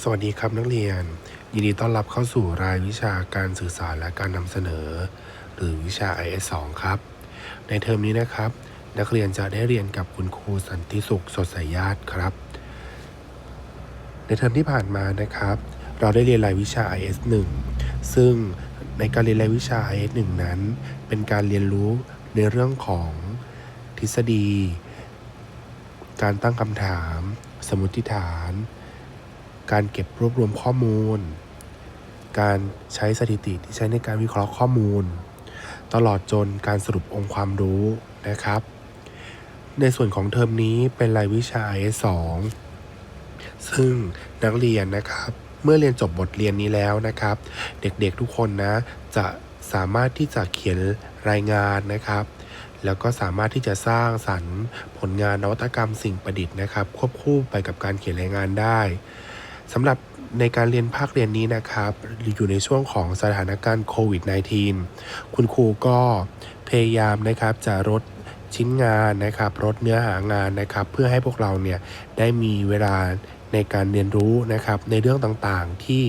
สวัสดีครับนักเรียน ยินดีต้อนรับเข้าสู่รายวิชาการสื่อสารและการนำเสนอ หรือวิชา IS 2ครับ ในเทอมนี้นะครับ นักเรียนจะได้เรียนกับคุณครูสันติสุขสดใสญาติครับ ในเทอมที่ผ่านมานะครับ เราได้เรียนรายวิชา IS 1 ซึ่งในการเรียนรายวิชา IS 1 นั้น เป็นการเรียนรู้ในเรื่องของทฤษฎี การตั้งคำถาม สมมติฐาน การเก็บรวบรวมข้อมูล การใช้สถิติที่ใช้ในการวิเคราะห์ข้อมูล ตลอดจนการสรุปองค์ความรู้นะครับ ในส่วนของเทอมนี้เป็นรายวิชา IS 2ซึ่งนักเรียนนะครับ เมื่อเรียนจบบทเรียนนี้แล้วนะครับ เด็กๆทุกคนนะ จะสามารถที่จะเขียนรายงานนะครับแล้วก็สามารถที่จะสร้างสรรค์ผลงานนวัตกรรมสิ่งประดิษฐ์นะครับ ควบคู่ไปกับการเขียนรายงานได้ สำหรับในการเรียนภาคเรียนนี้นะครับ อยู่ในช่วงของสถานการณ์โควิด -19 คุณครูก็พยายามนะครับจะลดชิ้นงานนะครับลดเนื้อหางานนะครับ เพื่อให้พวกเราเนี่ยได้มีเวลาในการเรียนรู้นะครับในเรื่องต่างๆที่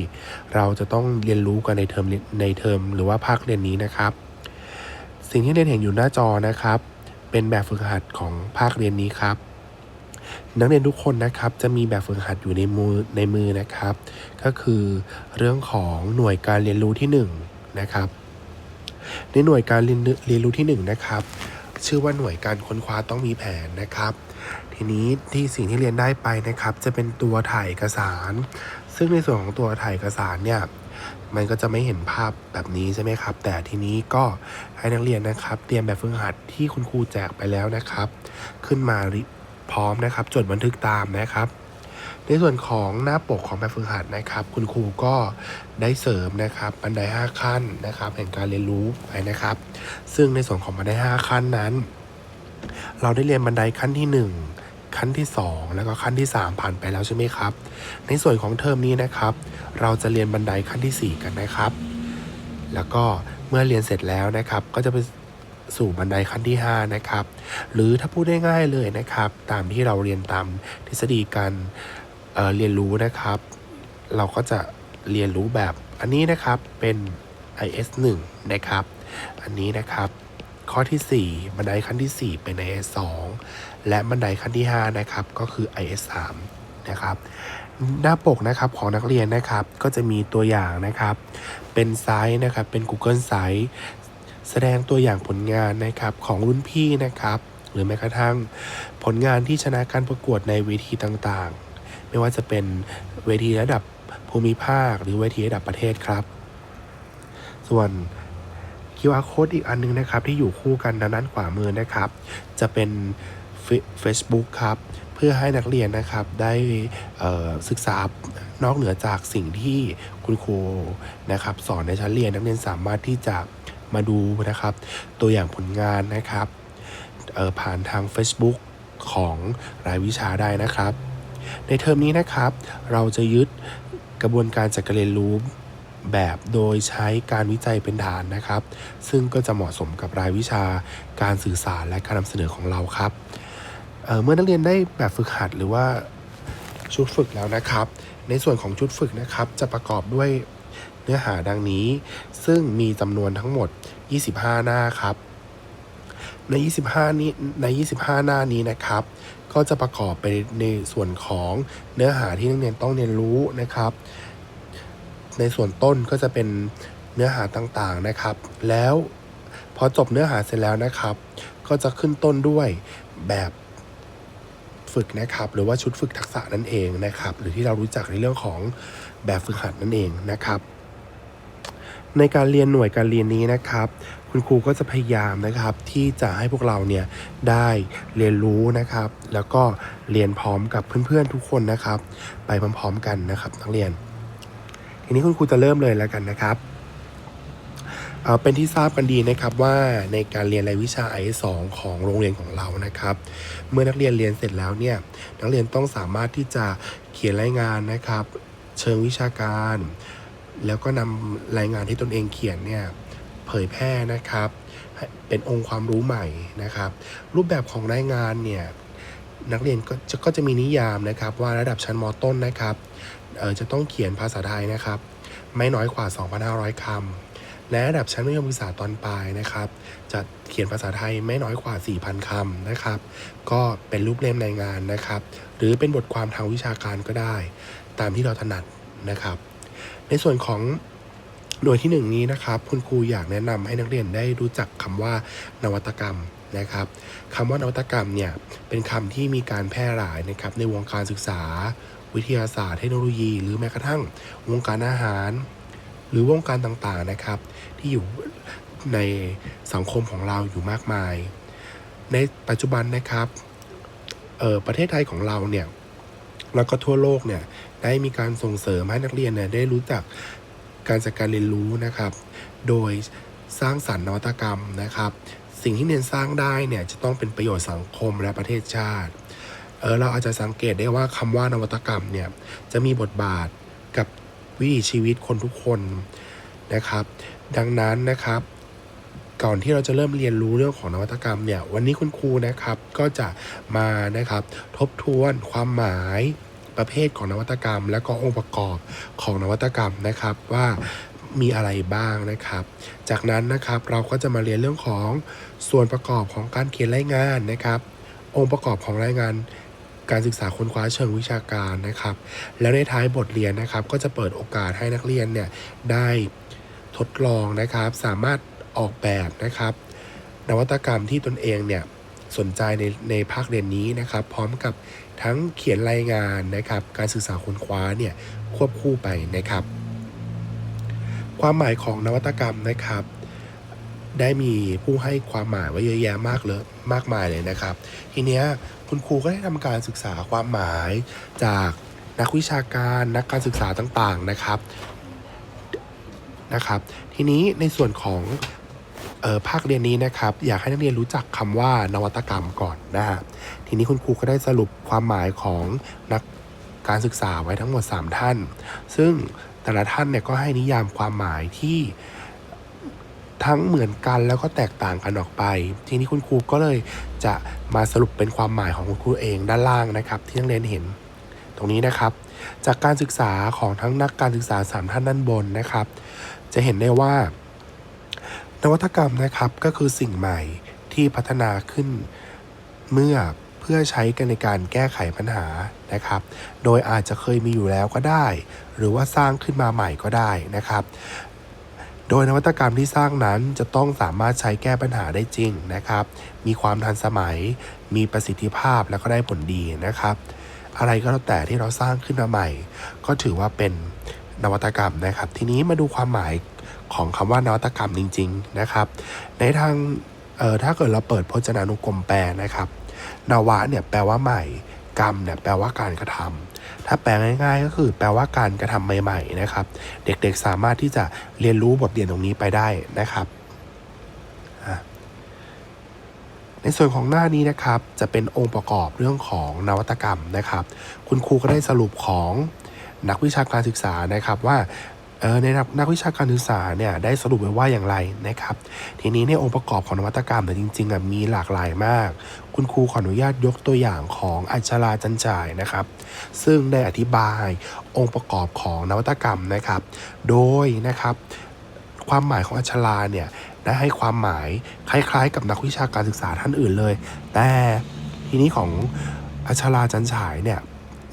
เราจะต้องเรียนรู้กันในเทอมในเทอมหรือว่าภาคเรียนนี้นะครับ สิ่งที่เรียนเห็นอยู่หน้าจอนะครับ เป็นแบบฝึกหัดของภาคเรียนนี้ครับ นักเรียนทุกคนนะครับจะมีแบบฝึกหัดอยู่ในมือในมือนะครับ ก็คือเรื่องของหน่วยการเรียนรู้ที่1นงนะครับในหน่วยการเรียนเรียนรู้ที่1นงนะครับชื่อว่าหน่วยการค้นคว้าต้องมีแผนนะครับ ทีนี้ที่สิ่งที่เรียนได้ไปนะครับ จะเป็นตัวถ่ายเอกสาร ซึ่งในส่วนของตัวถ่ายเอกสารเนี่ยมันก็จะไม่เห็นภาพแบบนี้ใช่ไหมครับ แต่ทีนี้ก็ให้นักเรียนนะครับ เตรียมแบบฝึกหัดที่คุณครูแจกไปแล้วนะครับ ขึ้นมา พร้อมนะครับจดบันทึกตามนะครับ ในส่วนของหน้าปกของแบบฝึกหัดนะครับ คุณครูก็ได้เสริมนะครับบันได 5 ขั้นนะครับ แห่งการเรียนรู้ไปนะครับ ซึ่งในส่วนของบันได 5 ขั้นนั้น เราได้เรียนบันไดขั้นที่ 1ขั้นที่ 2 แล้วก็ขั้นที่ 3 ผ่านไปแล้วใช่ไหมครับ ในส่วนของเทอมนี้นะครับ เราจะเรียนบันไดขั้นที่ 4 กันนะครับ แล้วก็เมื่อเรียนเสร็จแล้วนะครับ ก็จะไป สู่บันไดขั้นที่ 5 นะครับ หรือถ้าพูดได้ง่ายเลยนะครับ ตามที่เราเรียนตามทฤษฎีการเเรียนรู้นะครับ เราก็จะเรียนรู้แบบอันนี้นะครับเป็น IS 1นะครับ อันนี้นะครับ ข้อที่ 4 บันไดขั้นที่ 4 เป็น IS 2และบันไดขั้นที่ 5 นะครับ ก็คือ IS 3นะครับหน้าปกนะครับของนักเรียนนะครับก็จะมีตัวอย่างนะครับ เป็นไซต์นะครับเป็น Google Site แสดงตัวอย่างผลงานนะครับของรุ่นพี่นะครับ หรือแม้กระทั่งผลงานที่ชนะการประกวดในเวทีต่างๆ ไม่ว่าจะเป็นเวทีระดับภูมิภาค หรือเวทีระดับประเทศครับ ส่วน QR code อีกอันนึงนะครับ ที่อยู่คู่กันด้านด้านขวามือนะครับ จะเป็น Facebook ครับ เพื่อให้นักเรียนนะครับได้ศึกษานอกเหนือจากสิ่งที่คุณครูนะครับ สอนในชั้นเรียนนักเรียนสามารถที่จะ มาดูนะครับ ตัวอย่างผลงานนะครับผ่านทาง Facebook ของรายวิชาได้นะครับ ในเทอมนี้นะครับ เราจะยึดกระบวนการจัดการเรียนรู้แบบโดยใช้การวิจัยเป็นฐานนะครับ ซึ่งก็จะเหมาะสมกับรายวิชาการสื่อสารและการนำเสนอของเราครับเเมื่อนักเรียนได้แบบฝึกหัดหรือว่าชุดฝึกแล้วนะครับ ในส่วนของชุดฝึกนะครับ จะประกอบด้วย เนื้อหาดังนี้ ซึ่งมีจำนวนทั้งหมด 25 หน้าครับ ใน 25 นี้ ใน 25 หน้านี้นะครับ ก็จะประกอบไปในส่วนของเนื้อหาที่นักเรียนต้องเรียนรู้นะครับ ในส่วนต้นก็จะเป็นเนื้อหาต่างๆนะครับ แล้วพอจบเนื้อหาเสร็จแล้วนะครับ ก็จะขึ้นต้นด้วยแบบฝึกนะครับ หรือว่าชุดฝึกทักษะนั่นเองนะครับ หรือที่เรารู้จักในเรื่องของแบบฝึกหัดนั่นเองนะครับ ในการเรียนหน่วยการเรียนนี้นะครับ คุณครูก็จะพยายามนะครับที่จะให้พวกเราเนี่ยได้เรียนรู้นะครับ แล้วก็เรียนพร้อมกับเพื่อนๆทุกคนนะครับ ไปพร้อมๆกันนะครับนักเรียน ทีนี้คุณครูจะเริ่มเลยแล้วกันนะครับเเป็นที่ทราบกันดีนะครับว่าในการเรียนรายวิชา i 2ของโรงเรียนของเรานะครับ เมื่อนักเรียนเรียนเสร็จแล้วเนี่ยนักเรียนต้องสามารถที่จะเขียนรายงานนะครับ เชิงวิชาการ แล้วก็นำรายงานที่ตนเองเขียนเนี่ยเผยแพร่นะครับ เป็นองค์ความรู้ใหม่นะครับ รูปแบบของรายงานเนี่ยนักเรียนก็จะก็จะมีนิยามนะครับ ว่าระดับชั้นมต้นนะครับจะต้องเขียนภาษาไทยนะครับ ไม่น้อยกว่า 2,500คำและระดับชั้นมัธยมศึกษาตอนปลายนะครับ จะเขียนภาษาไทยไม่น้อยกว่า 4,000คำนะครับ ก็เป็นรูปเล่มรายงานนะครับ หรือเป็นบทความทางวิชาการก็ได้ ตามที่เราถนัดนะครับ ในส่วนของหน่วยที่หนึ่งนี้นะครับ คุณครูอยากแนะนำให้นักเรียนได้รู้จักคำว่านวัตกรรมนะครับคำว่านวัตกรรมเนี่ยเป็นคำที่มีการแพร่หลายนะครับในวงการศึกษา วิทยาศาสตร์เทคโนโลยี หรือแม้กระทั่งวงการอาหาร หรือวงการต่างๆนะครับ ที่อยู่ในสังคมของเราอยู่มากมาย ในปัจจุบันนะครับเออประเทศไทยของเราเนี่ยแล้วก็ทั่วโลกเนี่ย ได้มีการส่งเสริมให้นักเรียนเนี่ยได้รู้จักการจัดการเรียนรู้นะครับ โดยสร้างสรรค์นวัตกรรมนะครับ สิ่งที่เรียนสร้างได้เนี่ยจะต้องเป็นประโยชน์สังคมและประเทศชาติเออเราอาจจะสังเกตได้ว่าคำว่านวัตกรรมเนี่ยจะมีบทบาทกับวิถีชีวิตคนทุกคนนะครับ ดังนั้นนะครับ ก่อนที่เราจะเริ่มเรียนรู้เรื่องของนวัตกรรมเนี่ยวันนี้คุณครูนะครับก็จะมานะครับ ทบทวนความหมาย ประเภทของนวัตกรรม และก็องค์ประกอบของนวัตกรรมนะครับว่ามีอะไรบ้างนะครับ จากนั้นนะครับเราก็จะมาเรียนเรื่องของส่วนประกอบของการเขียนรายงานนะครับ องค์ประกอบของรายงานการศึกษาค้นคว้าเชิงวิชาการนะครับ แล้วในท้ายบทเรียนนะครับ ก็จะเปิดโอกาสให้นักเรียนเนี่ยได้ทดลองนะครับ สามารถออกแบบนะครับ นวัตกรรมที่ตนเองเนี่ยสนใจในในภาคเรียนนี้นะครับ พร้อมกับ ทั้งเขียนรายงานนะครับ การศึกษาค้นคว้าเนี่ยควบคู่ไปนะครับ ความหมายของนวัตกรรมนะครับ ได้มีผู้ให้ความหมายไว้เยอะแยะมากเลยมากมายเลยนะครับ ทีเนี้ยคุณครูก็ได้ทำการศึกษาความหมายจากนักวิชาการนักการศึกษาต่างๆนะครับนะครับ ทีนี้ในส่วนของ ภาคเรียนนี้นะครับอยากให้นักเรียนรู้จักคำว่านวัตกรรมก่อนนะฮะทีนี้คุณครูก็ได้สรุปความหมายของนักการศึกษาไว้ทั้งหมด 3 ท่าน ซึ่งแต่ละท่านเนี่ยก็ให้นิยามความหมายที่ทั้งเหมือนกันแล้วก็แตกต่างกันออกไป ทีนี้คุณครูก็เลยจะมาสรุปเป็นความหมายของคุณครูเองด้านล่างนะครับ ที่นักเรียนเห็น ตรงนี้นะครับ จากการศึกษาของทั้งนักการศึกษาสามท่านด้านบนนะครับ จะเห็นได้ว่า นวัตกรรมนะครับก็คือสิ่งใหม่ที่พัฒนาขึ้นเมื่อเพื่อใช้กันในการแก้ไขปัญหานะครับ โดยอาจจะเคยมีอยู่แล้วก็ได้ หรือว่าสร้างขึ้นมาใหม่ก็ได้นะครับ โดยนวัตกรรมที่สร้างนั้นจะต้องสามารถใช้แก้ปัญหาได้จริงนะครับ มีความทันสมัย มีประสิทธิภาพแล้วก็ได้ผลดีนะครับ อะไรก็แล้วแต่ที่เราสร้างขึ้นมาใหม่ ก็ถือว่าเป็นนวัตกรรมนะครับ ทีนี้มาดูความหมาย ของคำว่านวัตกรรมจริง ๆ นะครับ ในทางเอ่อถ้าเกิดเราเปิดพจนานุกรมแปลนะครับ นวะเนี่ยแปลว่าใหม่ กรรมเนี่ยแปลว่าการกระทำถ้าแปลง่ายๆ ก็คือแปลว่าการกระทำใหม่ ๆ นะครับ เด็กๆสามารถที่จะเรียนรู้บทเรียนตรงนี้ไปได้นะครับในส่วนของหน้านี้นะครับจะเป็นองค์ประกอบเรื่องของนวัตกรรมนะครับ คุณครูก็ได้สรุปของนักวิชาการศึกษานะครับว่า ในนักนักวิชาการศึกษาเนี่ยได้สรุปไว้ว่าอย่างไรนะครับ ทีนี้ในองค์ประกอบของนวัตกรรมแต่จริงๆอะมีหลากหลายมาก คุณครูขออนุญาตยกตัวอย่างของอัชราจันจ่ายนะครับ ซึ่งได้อธิบายองค์ประกอบของนวัตกรรมนะครับ โดยนะครับความหมายของอัชราเนี่ยได้ให้ความหมายคล้ายๆ กับนักวิชาการศึกษาท่านอื่นเลย แต่ทีนี้ของอัชราจันฉายเนี่ย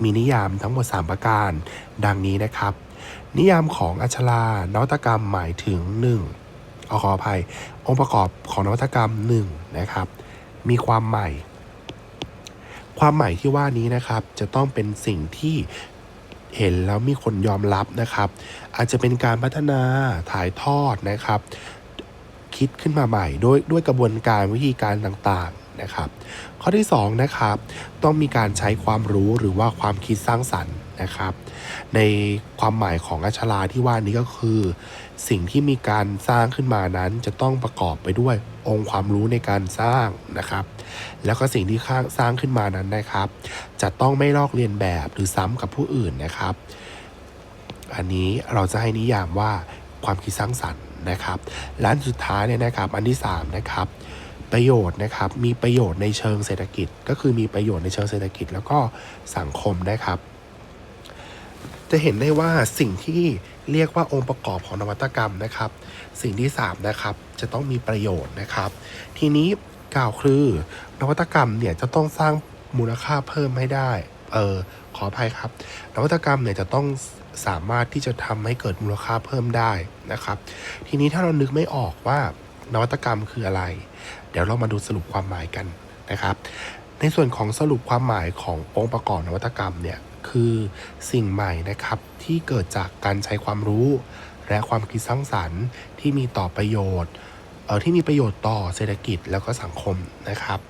มีนิยามทั้งหมด 3 ประการ ดังนี้นะครับ นิยามของอัชรานวัตกรรมหมายถึง 1. เอาขออภัย องค์ประกอบของนวัตกรรม 1 นะครับ มีความใหม่ ความใหม่ที่ว่านี้นะครับ จะต้องเป็นสิ่งที่เห็นแล้วมีคนยอมรับนะครับ อาจจะเป็นการพัฒนาถ่ายทอดนะครับ คิดขึ้นมาใหม่ด้วยด้วยกระบวนการวิธีการต่างๆนะครับ ข้อที่2นะครับต้องมีการใช้ความรู้หรือว่าความคิดสร้างสรรค์ นะครับ ในความหมายของอัชราที่ว่านี้ก็คือ สิ่งที่มีการสร้างขึ้นมานั้นจะต้องประกอบไปด้วยองค์ความรู้ในการสร้างนะครับ แล้วก็สิ่งที่สร้างขึ้นมานั้นนะครับ จะต้องไม่ลอกเลียนแบบหรือซ้ำกับผู้อื่นนะครับ อันนี้เราจะให้นิยามว่าความคิดสร้างสรรค์นะครับและอันสุดท้ายเนี่ยนะครับ อันที่3นะครับประโยชน์นะครับ มีประโยชน์ในเชิงเศรษฐกิจ ก็คือมีประโยชน์ในเชิงเศรษฐกิจ แล้วก็สังคมนะครับ จะเห็นได้ว่าสิ่งที่เรียกว่าองค์ประกอบของนวัตกรรมนะครับ สิ่งที่3นะครับจะต้องมีประโยชน์นะครับ ทีนี้กล่าวคือนวัตกรรมเนี่ยจะต้องสร้างมูลค่าเพิ่มให้ได้เออขออภัยครับ นวัตกรรมเนี่ยจะต้องสามารถที่จะทำให้เกิดมูลค่าเพิ่มได้นะครับ ทีนี้ถ้าเรานึกไม่ออกว่านวัตกรรมคืออะไร เดี๋ยวเรามาดูสรุปความหมายกันนะครับ ในส่วนของสรุปความหมายขององค์ประกอบนวัตกรรมเนี่ย คือสิ่งใหม่นะครับที่เกิดจากการใช้ความรู้ และความคิดสร้างสรรค์ที่มีต่อประโยชน์เอ่อที่มีประโยชน์ต่อเศรษฐกิจแล้วก็สังคมนะครับ